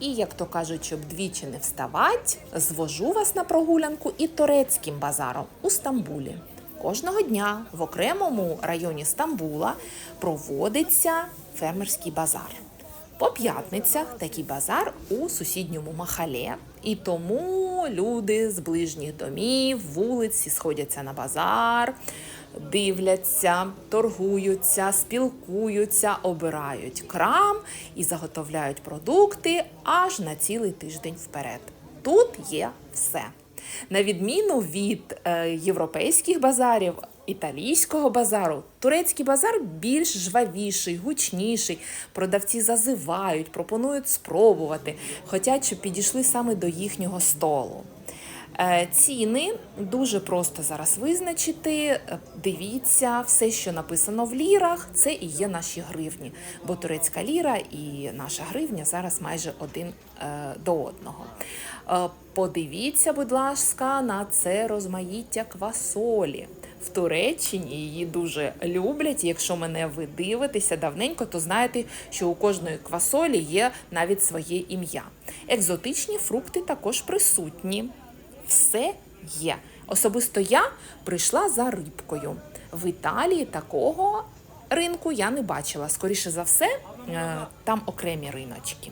І як то кажуть, щоб двічі не вставать, звожу вас на прогулянку і турецьким базаром у Стамбулі. Кожного дня в окремому районі Стамбула проводиться фермерський базар. По п'ятницях такий базар у сусідньому Махале, і тому люди з ближніх домів, вулиці сходяться на базар, дивляться, торгуються, спілкуються, обирають крам і заготовляють продукти аж на цілий тиждень вперед. Тут є все. На відміну від е, європейських базарів, італійського базару, турецький базар більш жвавіший, гучніший. Продавці зазивають, пропонують спробувати, хочуть, щоб підійшли саме до їхнього столу. Е, Ціни дуже просто зараз визначити. Е, Дивіться, все, що написано в лірах, це і є наші гривні. Бо турецька ліра і наша гривня зараз майже один е, до одного. Подивіться, будь ласка, на це розмаїття квасолі. В Туреччині її дуже люблять. Якщо мене ви дивитеся давненько, то знаєте, що у кожної квасолі є навіть своє ім'я. Екзотичні фрукти також присутні все є. Особисто я прийшла за рибкою. В Італії такого ринку я не бачила. Скоріше за все, е, там окремі риночки.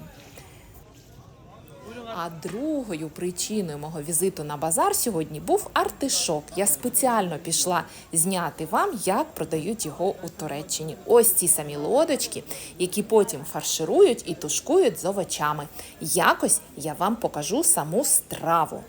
А другою причиною мого візиту на базар сьогодні був артишок. Я спеціально пішла зняти вам, як продають його у Туреччині. Ось ці самі лодочки, які потім фарширують і тушкують з овочами. Якось я вам покажу саму страву.